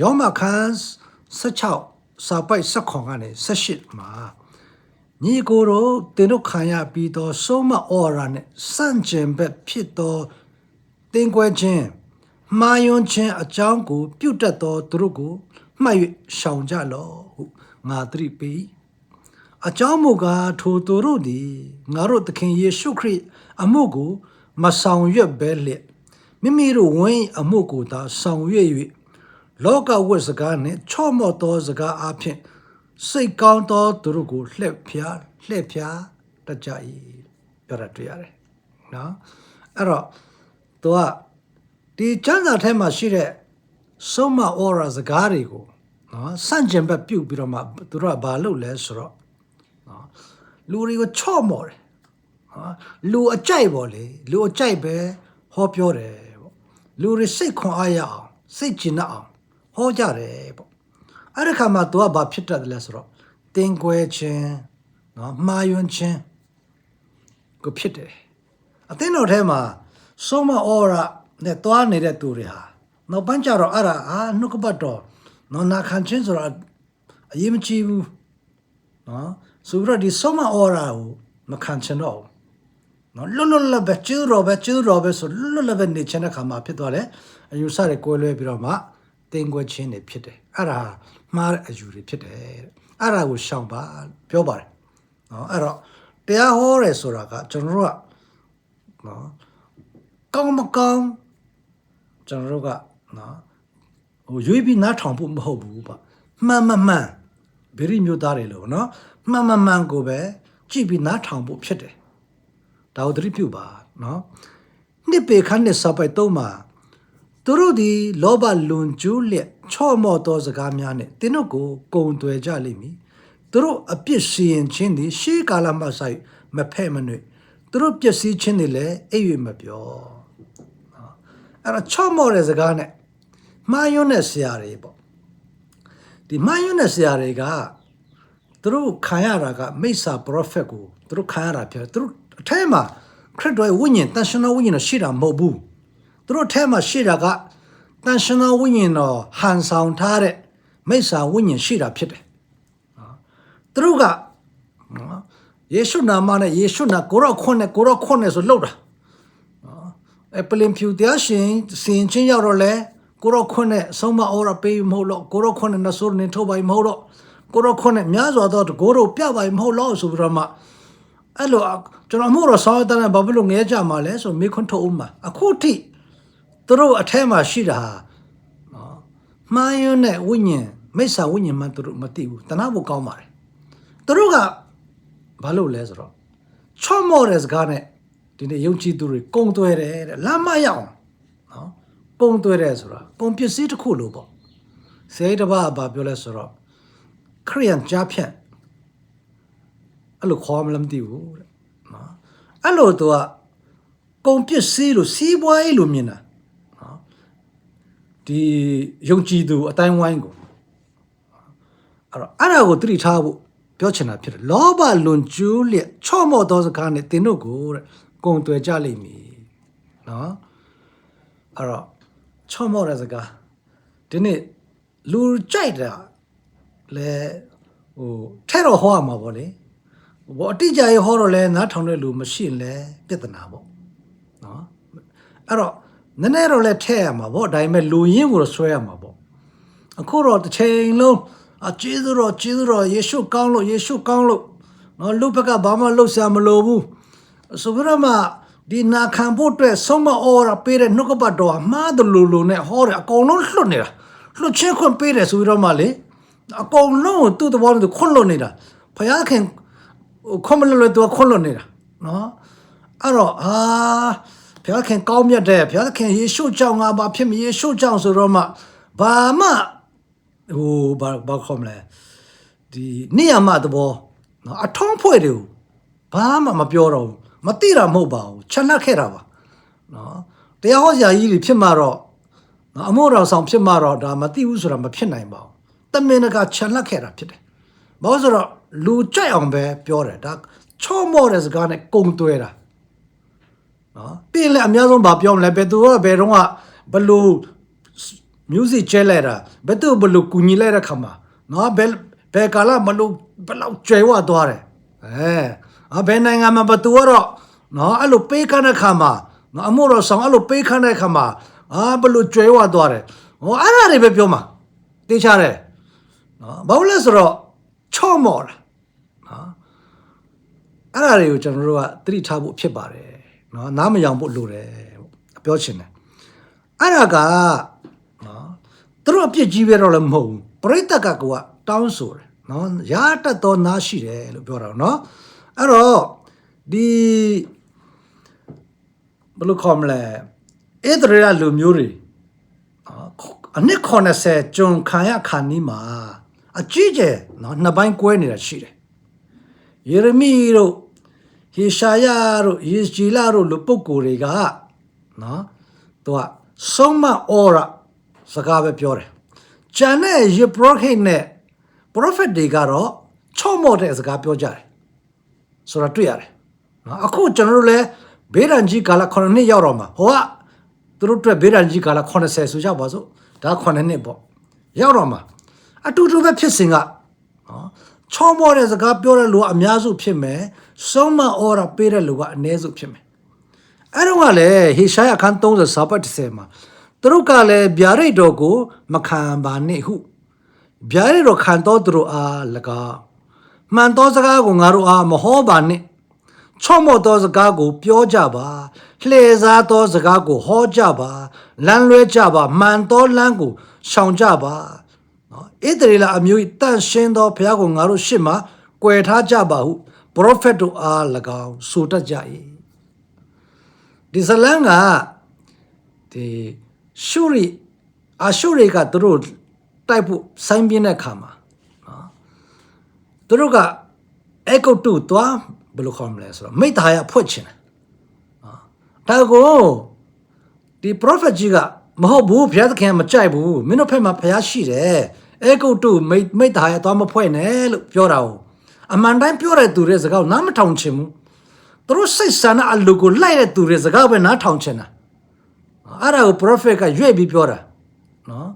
ယောမခန်း16စာပိုက်16ကနေ18မှာညီကိုတို့တင်တို့ခံရပြီးတော့ဆုံးမဩရာနဲ့စန့်ကျင်ဘက်ဖြစ်သောတင်ကွယ်ခြင်းမာယွန်ခြင်းအကြောင်းကို ပြုတ်တတ်သောသူတို့ကိုမှတ်၍ရှောင်ကြလော့ဟုငါသတိပေးအကြောင်းမူကားထိုသူတို့သည်ငါတို့သခင်ယေရှုခရစ်အမှုကို မဆောင်ရွက်ဘဲလျက်မိမိတို့ဝိညာဉ်အမှုကိုသာဆောင်ရွက်၍ လောကဝတ်စကားနှင့်ချော့မော့သောစကားအဖြစ်စိတ်ကောင်းသောသူတို့ကိုလှည့်ဖျားလှည့်ဖျားတတ်ကြ၏ပြောရတွေ့ရတယ်နော်အဲ့တော့သူကဒီကျမ်းစာထဲမှာရှိတဲ့ဆုံးမဩရာစကားတွေကိုနော်စန့်ကျင်ဘက်ပြုတ်ပြီးတော့မှသူတို့ကဘာလုပ်လဲဆိုတော့နော်လူတွေကိုချော့မော်တယ်ဟာလူအကြိုက်ပေါ့လေလူအကြိုက်ပဲဟောပြောတယ်ပေါ့လူတွေစိတ်ခွန်အားရအောင်စိတ်ကျဉ်အောင် ဟောကြတယ်ပေါ့အဲ့ဒီခါမှာသူကဘာဖြစ်တတ်တယ်လဲဆိုတော့တင်ကွယ်ခြင်းနော်မှားယွင်းခြင်းကိုဖြစ်တယ်အသင်းတော်ထဲမှာဆုံးမဩရာနဲ့တွားနေတဲ့သူတွေဟာနောက်ပိုင်းကျတော့အဲ့ဒါအာနှုတ်ကပတ်တော်နော်နာခံခြင်းဆိုတာအရေးမကြီးဘူးနော်ဆိုပြီးတော့ဒီဆုံးမဩရာကိုမခံချင်တော့ဘူးနော်လွတ်လွတ်လပ်ပဲကျူးတော်ပဲကျူးတော်ပဲဆိုလွတ်လွတ်လပ်ပဲနေချင်တဲ့ခါမှာဖြစ်သွားတယ်အယူဆတွေကိုယ်လွဲပြီးတော့မှ တင်ကွယ်ခြင်းတွေဖြစ်တယ်အဲ့ဒါမှားတဲ့အယူတွေဖြစ်တယ်တဲ့အဲ့ဒါကိုရှောင်ပါပြောပါတယ်နော်အဲ့တော့တရားဟောရဲဆိုတာကကျွန်တော်တို့ကနော်ကောင်းမကောင်းကျွန်တော်တို့ကနော်ဟိုရွေးပြီးနားထောင်ဖို့မဟုတ်ဘူးပါမှန်မှန်မှန်ဗေရိမျိုးသားတွေလို့နော်မှန်မှန်မှန်ကိုပဲကြည့်ပြီးနားထောင်ဖို့ဖြစ်တယ်ဒါကိုသတိပြုပါနော်နှစ်ပေခန်းနဲ့စပိုက်သုံးမှာ သူတို့ဒီလောဘလွန်ကျူးလျက်ချော့မော့သောစကားများနဲ့တင်းတို့ကိုကုံတွယ်ကြလိမ့်မည်သူတို့အပြစ်စီရင်ခြင်းသည်ရှေးကာလမှဆိုင်မဖဲ့မနွေသူတို့ပျက်စီးခြင်းတွေလည်းအိပ်၍မပြောနော်အဲ့တော့ချော့မော့တဲ့စကားနဲ့မှားယွန်းတဲ့ဆရာတွေပေါ့ဒီမိုင်းယွန်းတဲ့ဆရာတွေကသူတို့ခံရတာကမိစ္ဆာပရောဖက်ကိုသူတို့ခံရတာဖြစ်တယ်သူတို့အထဲမှာခရစ်တော်ရဲ့ဝိညာဉ်တန်ရှင်တော်ဝိညာဉ်တော်ရှိတာမဟုတ်ဘူး သူတို့အထဲမှာရှိတာကတန်ရှင်တော်ဝိညာဉ်တော်ဟန်ဆောင်ထားတဲ့မိစ္ဆာဝိညာဉ်ရှိတာဖြစ်တယ်နော်သူတို့ကနော်ယေရှုနာမနဲ့ယေရှုနာကိုရောခွန်းနဲ့ကိုရောခွန်းနဲ့ဆိုလှုပ်တာအပလင်ဖြူတရားရှင်စင်ချင်းရောက်တော့လဲကိုရောခွန်းနဲ့အဆုံးမအော်ရပေးမဟုတ်တော့ကိုရောခွန်းနဲ့နဆိုးနေထုတ်ပါမဟုတ်တော့ကိုရောခွန်းနဲ့များစွာသောကိုရောပြပါမဟုတ်တော့ဆိုပြီးတော့မှအဲ့လိုကျွန်တော်မို့တော့ဆောင်းတဲ့ဘာဖြစ်လို့ငဲကြမှာလဲဆိုမေခွန်းထုတ်ဦးမှာအခုထိ သူတို့အထဲမှာရှိတာဟာနော်မှားယွန်းတဲ့ဝိညာဉ်မိစ္ဆာဝိညာဉ်မှသူတို့မသိဘူးတနာဖို့ကောင်းပါတယ်သူတို့ကဘာလို့လဲဆိုတော့ချော့မော့တဲ့စကားနဲ့ဒီနေ့ယုံကြည်သူတွေကုံသွဲတယ်တဲ့လမ်းမရအောင်နော်ကုံသွဲတယ်ဆိုတာကုံပစ္စည်းတစ်ခုလို့ပေါ့စေတဘာဘာပြောလဲဆိုတော့ခရိယန်ကြားဖြတ်အဲ့လိုခေါ်မလားမသိဘူးတဲ့နော်အဲ့လိုသူကကုံပစ္စည်းလို့စီးပွားရေးလို့မြင်တာနော် ဒီယုံကြည်သူအတိုင်းဝိုင်းကိုအဲ့တော့အဲ့ဒါကိုသတိထားဖို့ပြောချင်တာဖြစ်တယ်လောဘလွန်ကျူးလျက်ချော့မော့သောစကားနဲ့တင်းတို့ကိုတဲ့ကုံတွယ်ကြလိမ့်မည်နော်အဲ့တော့ချော့မော့တဲ့စကားဒီနေ့လူကြိုက်တာလဲဟိုထဲတော့ဟောရမှာပေါ့လေဘောအတိအကျရဟောတော့လဲနားထောင်တဲ့လူမရှိရင်လဲပြဿနာပေါ့နော်အဲ့တော့ နည်းနည်းတော့လဲထဲရမှာပေါ့ဒါပေမဲ့လူရင်းကိုတော့ဆွဲရမှာပေါ့အခုတော့တစ်ချိန်လုံးအကျေးဇူးတော်ကျေးဇူးတော်ယေရှုကောင်းလို့ယေရှုကောင်းလို့နော်လူဘက်ကဘာမှလုပ်ဆရာမလိုဘူးဆိုပြီးတော့မှဒီနာခံဖို့အတွက်ဆုံးမအော်ရပေးတဲ့နှုတ်ကပတ်တော်အမှားတယ်လို့လို့နဲ့ဟောတယ်အကုန်လုံးလွတ်နေတာလွတ်ချင်းခွင့်ပေးတယ်ဆိုပြီးတော့မှလေအကုန်လုံးကိုသူ့သဘောနဲ့သူခွန့်လွတ်နေတာဘုရားခင်ဟိုခွန့်မလွတ်လို့သူကခွန့်လွတ်နေတာနော်အဲ့တော့အာ ဘုရားခင်ကောင်းမြတ်တယ်ဘုရားခင်ယေရှုကြောင့်ငါဘာဖြစ်မယေရှုကြောင့်ဆိုတော့မှဘာမှဟိုဘာဘာခေါ်မလဲဒီနေရမသဘောနော်အထုံးဖွဲ့တယ်ဘာမှမပြောတော့ဘူးမသိတာမဟုတ်ပါဘူးချက်နှက်ခဲ့တာပါနော်တရားဟောဆရာကြီးတွေဖြစ်မှာတော့နော်အမို့တော်ဆောင်ဖြစ်မှာတော့ဒါမသိဘူးဆိုတာမဖြစ်နိုင်ပါဘူးတမင်တကာချက်နှက်ခဲ့တာဖြစ်တယ်ဘာလို့ဆိုတော့လူကြိုက်အောင်ပဲပြောတယ်ဒါချော့မော့တဲ့စကားနဲ့ကုံတွဲတာ နော်ပြီးရင်လည်းအများဆုံးဗာပြောမလဲဘယ်သူကဘယ်တော့ကဘလို့ music ကျဲလိုက်တာဘယ်သူဘလို့ကူညီလိုက်တဲ့ခါမှာနော်ဘယ်ဘယ်ကာလမလို့ဘယ်လောက်ကျွဲဝသွားတယ်အဲအဘယ်နိုင်ငံမှာဘသူကတော့နော်အဲ့လိုပေးခန့်တဲ့ခါမှာနော်အမို့တော့ဆောင်အဲ့လိုပေးခန့်တဲ့ခါမှာအာဘလို့ကျွဲဝသွားတယ်ဟောအဲ့ဒါတွေပဲပြောမှာတေးချတယ်နော်ဘာလို့လဲဆိုတော့ချော့မော်တာနော်အဲ့ဒါတွေကိုကျွန်တော်တို့ကသတိထားဖို့ဖြစ်ပါတယ် နော်နားမယောင်ဖို့လိုတယ်ပြောချင်တယ်အဲ့ဒါကနော်သူတို့အပြစ်ကြီးပဲတော့လည်းမဟုတ်ဘူးပရိသတ်ကကိုကတောင်းဆိုတယ်နော်ရတတ်သောနားရှိတယ်လို့ပြောတာနော်အဲ့တော့ဒီဘယ်လိုခေါ်မလဲအဲ့ဒရလူမျိုးတွေနော်အနစ်80ကျွန်ခံရခါနီးမှာအကြီးကျယ်နော်နှစ်ပိုင်းကွဲနေတာရှိတယ်ယေရမိတို့ ဟေရှာယတို့ယေဂျီလာတို့လူပုဂ္ဂိုလ်တွေကနော်သူကဆုံးမအော်ရစကားပဲပြောတယ်။ဂျန်နဲ့ယေပရောဟိတ်နဲ့ပရိုဖက်တွေကတော့ချော့မော့တဲ့စကားပြောကြတယ်။ဆိုတာတွေ့ရတယ်။နော်အခုကျွန်တော်တို့လည်းဘေးရန်ကြီးကာလ9နှစ်ရောက်တော့မှာဟိုကသူတို့အတွက်ဘေးရန်ကြီးကာလ80ဆိုကြပါစို့ဒါ9နှစ်ပေါ့ရောက်တော့မှာအတူတူပဲဖြစ်စဉ်ကနော် ချော့မော့တဲ့စကားပြောတဲ့လူကအများစုဖြစ်မယ်ဆုံးမအော်ရပေးတဲ့လူကအနည်းစုဖြစ်မယ်အဲ့တော့ကလည်းဟေရှာယအခန်း30စာပတ်30မှာသူတို့ကလည်းဗျာဒိတ်တော်ကိုမခံပါနဲ့ဟုဗျာဒိတ်တော်ခံတော်သူတို့အား၎င်းမှန်သောစကားကိုငါတို့အားမဟောပါနဲ့ချော့မော့သောစကားကို ပြောကြပါလှည့်စားသောစကားကိုဟောကြပါလမ်းလွဲကြပါမှန်သောလမ်းကိုရှောင်ကြပါ နော်ဣသရေလအမျိုး၏တန့်ရှင်းသောဘုရားကိုငါတို့ရှေ့မှာကွယ်ထားကြပါဟုပရောဖက်တို့အား၎င်းဆိုတတ်ကြ၏ဒီဇလန်ကဒီရှုရီအရှုရီကသူတို့တိုက်ဖို့ဆိုင်းပြင်းတဲ့ခါမှာနော်သူတို့ကအေကုတ်တူသွားဘယ်လိုခေါ်မလဲဆိုတော့မိသားရဖွက်ချင်တယ်နော်ဒါကိုဒီ prophet ကြီးကမဟုတ်ဘူးဘုရားသခင်ကမကြိုက်ဘူးမင်းတို့ဖက်မှာဘုရားရှိတယ် အေကုတ်တူမိမိသားရသွားမဖွဲ့နဲ့လို့ပြောတာ ਉਹ အမှန်တိုင်းပြောတဲ့သူတွေစကားကိုနားမထောင်ချင်ဘူးသူတို့စိတ်ဆန္ဒအလိုကိုလိုက်တဲ့သူတွေစကားပဲနားထောင်ချင်တာအဲ့ဒါကို prophet ကရွေ့ပြီးပြောတာနော်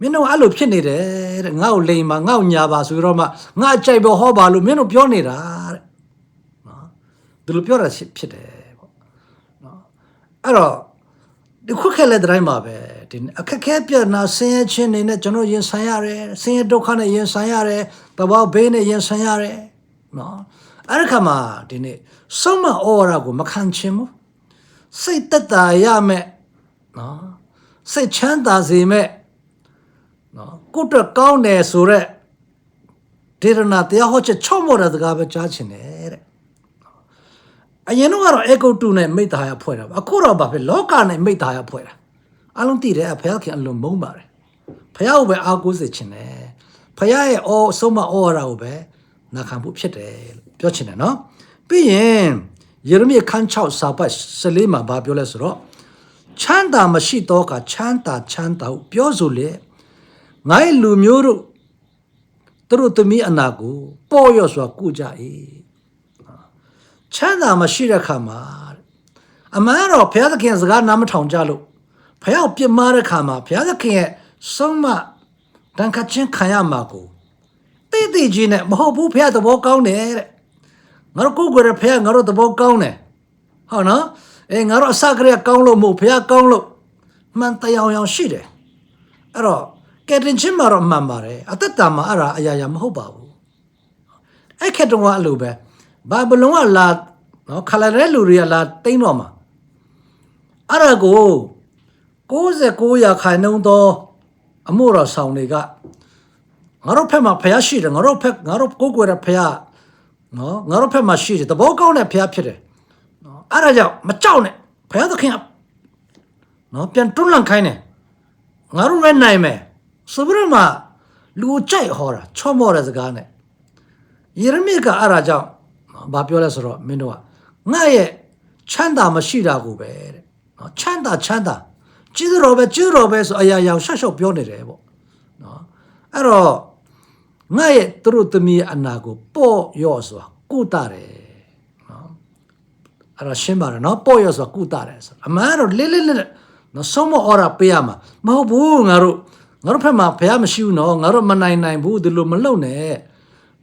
မင်းတို့အဲ့လိုဖြစ်နေတယ်တဲ့ငါ့ကိုလိန်ပါငါ့ကိုညာပါဆိုတော့မှငါကြိုက်ပေါ်ဟောပါလို့မင်းတို့ပြောနေတာတဲ့နော်ဒီလိုပြောတာဖြစ်တယ်ပေါ့နော်အဲ့တော့ဒီခုခဲလက်တိုင်းမှာပဲ ဒီအခက်ခဲပြနာဆင်းရဲခြင်းနေနဲ့ကျွန်တော်ရင်ဆိုင်ရတယ်ဆင်းရဲဒုက္ခနဲ့ရင်ဆိုင်ရတယ်တဘောဘေးနဲ့ရင်ဆိုင်ရတယ်နော်အဲ့ဒီခါမှာဒီနေ့ဆုံးမဩဝါဒကိုမခံချင်ဘူးစိတ်သက်သာရမယ်နော်စိတ်ချမ်းသာစေမဲ့နော်ကိုယ့်အတွက်ကောင်းတယ်ဆိုတော့ဒေရနာတရားဟောချက်ချော့မော်တဲ့စကားပဲကြားချင်တယ်တဲ့အရင်တော့ကတော့အေကုတ်တူနဲ့မိသားရဖွဲ့တာပါအခုတော့ဘာဖြစ်လောကနဲ့မိသားရဖွဲ့တာ အလုံးသိတယ်အဖယားခင်အလုံးမုန်းပါတယ်ဖယားကိုပဲအားကိုးစေချင်တယ်ဖယားရဲ့အော်ဆုံးမဩဝါဒကိုပဲနာခံဖို့ဖြစ်တယ်လို့ပြောချင်တယ်နော်ပြီးရင်ယေရမိခန်း6စာပတ်14မှာဘာပြောလဲဆိုတော့ချမ်းသာမရှိတော့ကချမ်းသာချမ်းသာဟုပြောဆိုလေငါ့လူမျိုးတို့သူတို့သမီးအနာကိုပေါ်ရော့စွာကုကြ၏ချမ်းသာမရှိတဲ့ခါမှာအမှန်တော့ဘုရားသခင်စကားနားမထောင်ကြလို့ ဘုရားကိုပြစ်မှားတဲ့ခါမှာဘုရားသခင်ရဲ့ဆုံးမတန်ခတ်ခြင်းခံရမှာကိုတိတိကြီးနဲ့မဟုတ်ဘူးဘုရားသဘောကောင်းတယ်တဲ့ငါတို့ကိုယ်ကိုယ်ရဖះငါတို့သဘောကောင်းတယ်ဟုတ်နော်အဲငါတို့အစကရေကောင်းလို့မဟုတ်ဖះကောင်းလို့မှန်တရားအောင်ရှိတယ်အဲ့တော့ကဲတင်ချင်းမှာတော့မှန်ပါတယ်အသက်တာမှာအဲ့ဒါအရာရာမဟုတ်ပါဘူးအဲ့ခက်တော့အဲ့လိုပဲဘာဘလုံးကလာနော်ခလာတဲ့လူတွေကလာတိမ့်တော့မှာအဲ့ဒါကို 69ရာခိုင်နှုန်းသောအမှုတော်ဆောင်တွေကငါတို့ဖက်မှာဖះရှိတယ်ငါတို့ဖက်ငါတို့ကိုယ်ကိုယ်ရဖះနော်ငါတို့ဖက်မှာရှိတယ်သဘောကောင်းတဲ့ဖះဖြစ်တယ်နော်အဲ့ဒါကြောင့်မကြောက်နဲ့ဖះသခင်ကနော်ပြန်တွန်းလှန်ခိုင်းတယ်ငါတို့လည်းနိုင်မယ်ဆိုပြီးတော့မှလူကိုကြိုက်ဟောတာချော့မော့တဲ့စကားနဲ့ယေရမိကအဲ့ဒါကြောင့်နော်ဘာပြောလဲဆိုတော့မင်းတို့ကငါရဲ့ချမ်းသာမရှိတာကိုပဲတဲ့နော်ချမ်းသာချမ်းသာ ကျေးဇူးတော်ပဲကျေးဇူးတော်ပဲဆိုအရာရာရှော့ရှော့ပြောနေတယ်ပေါ့နော်အဲ့တော့ငါရဲ့သူတို့သမီးအနာကိုပေါ့ရော့ဆိုတာကုတတယ်နော်အဲ့တော့ရှင်းပါတယ်နော်ပေါ့ရော့ဆိုတာကုတတယ်ဆိုအမှန်တော့လေးလေးလေးနော်ဆုံးမအော်ရာပေးရမှာမဟုတ်ဘူးငါတို့ငါတို့ဖက်မှာဘုရားမရှိဘူးနော်ငါတို့မနိုင်နိုင်ဘူးဒီလိုမလုပ်နဲ့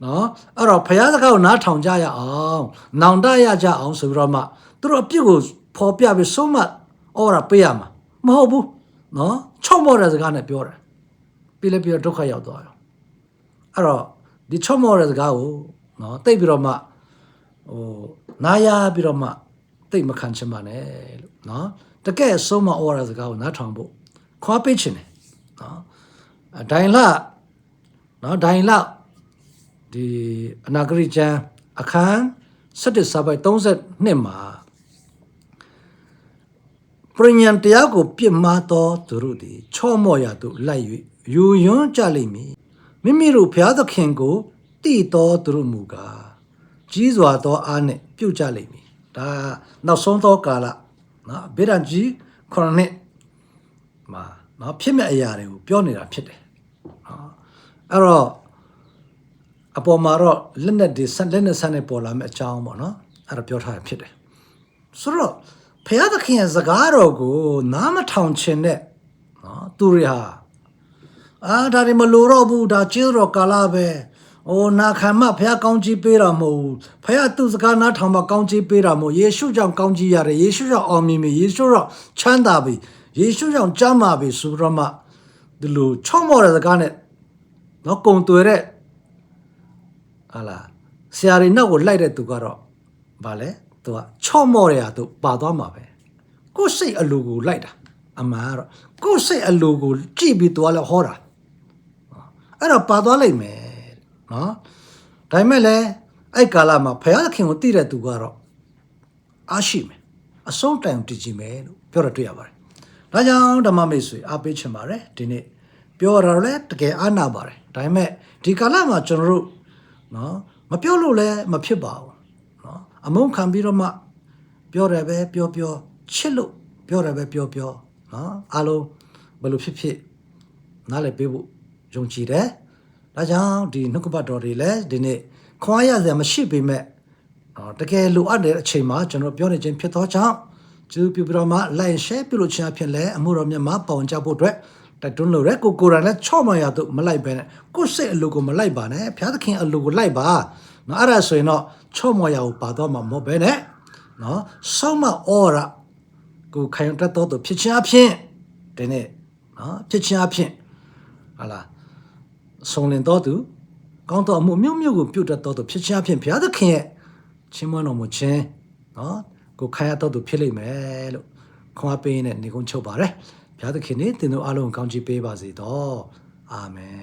နော်အဲ့တော့ဘုရားစကားကိုနားထောင်ကြရအောင်နောင်တရကြအောင်ဆိုပြီးတော့မှသူတို့အပြစ်ကိုဖော်ပြပြီးဆုံးမဩဝါဒပေးရမှာ မဟုတ်ဘူးနော်ချုံမောတဲ့စကားနဲ့ပြောတယ်ပြီးလည်းပြီးတော့ဒုက္ခရောက်သွားရောအဲ့တော့ဒီချုံမောတဲ့စကားကိုနော်တိတ်ပြီးတော့မှဟိုနားရပြီးတော့မှတိတ်မခံချင်ပါနဲ့လို့နော်တကယ်ဆုံးမဩဝါဒစကားကိုနားထောင်ဖို့ခွာပေးချင်တယ်နော်အဒိုင်လနော်ဒိုင်လဒီအနာဂရိကျမ်းအခန်း17စာပိုက်32မှာ ပရိညာတရားကိုပြစ်မှားသောသူတို့သည် ချော့မော့ရာသို့လိုက်၍ယူယွန်းကြလိမ့်မည်မိမိတို့ဘုရားသခင်ကိုတည်တော်သူတို့မူကားကြီးစွာသောအားနှင့်ပြုတ်ကြလိမ့်မည်ဒါနောက်ဆုံးသောကာလနော်ဗေဒန်ကြီးခရနစ်မှာနော်ဖြစ်မဲ့အရာတွေကိုပြောနေတာဖြစ်တယ်နော်အဲ့တော့အပေါ်မှာတော့လက်နဲ့ဒီဆက်လက်နဲ့ဆက်နဲ့ပေါ်လာမယ့်အကြောင်းပေါ့နော်အဲ့ဒါပြောထားရဖြစ်တယ်ဆိုတော့ ဘုရားသခင်ရဲ့စကားတော်ကိုနားမထောင်ခြင်းနဲ့နော်သူတွေဟာအာဒါတွေမလိုတော့ဘူးဒါကျေးတော်ကာလပဲ။အိုနာခံမဘုရားကောင်းကြီးပေးတာမဟုတ်ဘူး။ဘုရားသူ့စကားနားထောင်မှကောင်းကြီးပေးတာမဟုတ်ယေရှုကြောင့်ကောင်းကြီးရတယ်။ယေရှုကြောင့်အောင်မြင်ပြီ။ယေရှုကြောင့်ချမ်းသာပြီ။ယေရှုကြောင့်ကြမ်းမာပြီဆိုတော့မှဒီလိုချော့မော့တဲ့စကားနဲ့နော်ကုံတွေ့တဲ့ဟာလားဆရာတွေနောက်ကိုလိုက်တဲ့သူကတော့ဗာလဲ သူကချော့မော့တဲ့ဟာသူပါသွားမှာပဲကိုယ်စိတ်အလိုကိုလိုက်တာအမှန်ကတော့ကိုယ်စိတ်အလိုကိုကြည့်ပြီးသူကလည်းဟောတာအဲ့တော့ပါသွားလိမ့်မယ်နော်ဒါပေမဲ့လည်းအဲ့ကာလမှာဘုရားသခင်ကိုတည်တဲ့သူကတော့အားရှိမယ်အဆုံးတိုင်တည်ကြည်မယ်လို့ပြောရတွေ့ရပါတယ်ဒါကြောင့်ဓမ္မမိတ်ဆွေအားပေးချင်ပါတယ်ဒီနေ့ပြောရတော့လဲတကယ်အားနာပါတယ်ဒါပေမဲ့ဒီကာလမှာကျွန်တော်တို့နော်မပြောလို့လည်းမဖြစ်ပါဘူးနော် အမုန်းခံပြီးတော့မှပြောတယ်ပဲပြောပြောချစ်လို့ပြောတယ်ပဲပြောပြောနော်အားလုံးဘယ်လိုဖြစ်ဖြစ်နားလည်ပေးဖို့ယုံကြည်တယ်ဒါကြောင့်ဒီနှုတ်ကပတ်တော်တွေလည်းဒီနေ့ခွန်အားရစရာမရှိပေမဲ့နော်တကယ်လိုအပ်တဲ့အချိန်မှာကျွန်တော်ပြောနေခြင်းဖြစ်သောကြောင့်ကျေးဇူးပြုပြီးတော့မှ like share ပြုလို့ချင်အဖြစ်လဲအမှုတော်မြတ်မှာပေါဝင်ကြဖို့အတွက်တိုက်တွန်းလို့ရကိုကိုယ်တိုင်လည်းချော့မှရတော့မလိုက်ပဲနဲ့ကိုယ်စိတ်အလိုကိုမလိုက်ပါနဲ့ဘုရားသခင်အလိုကိုလိုက်ပါ နော်အဲ့ဒါဆိုရင်တော့ချော့မှရကိုပါတော့မှာမဟုတ်ပဲနဲ့နော်ဆောင်းမအော်ရကိုခိုင်တတ်တော့ဖြစ်ချင်းအဖြစ်ဒီနေ့နော်ဖြစ်ချင်းအဖြစ်ဟာလားဆုံးလင်တော်သူကောင်းတော်အမှုမြုပ်မြုပ်ကိုပြုတ်တတ်တော်သူဖြစ်ချဖြင့်ဘုရားသခင်ရဲ့ချင်းမွန်းတော်မူခြင်းနော်ကိုခံရတော်သူဖြစ်လိမ့်မယ်လို့ခွန်အားပေးနေနေကုန်းချုပ်ပါတယ်ဘုရားသခင်နေတင်တို့အားလုံးကောင်းချီးပေးပါစေတော့အာမင်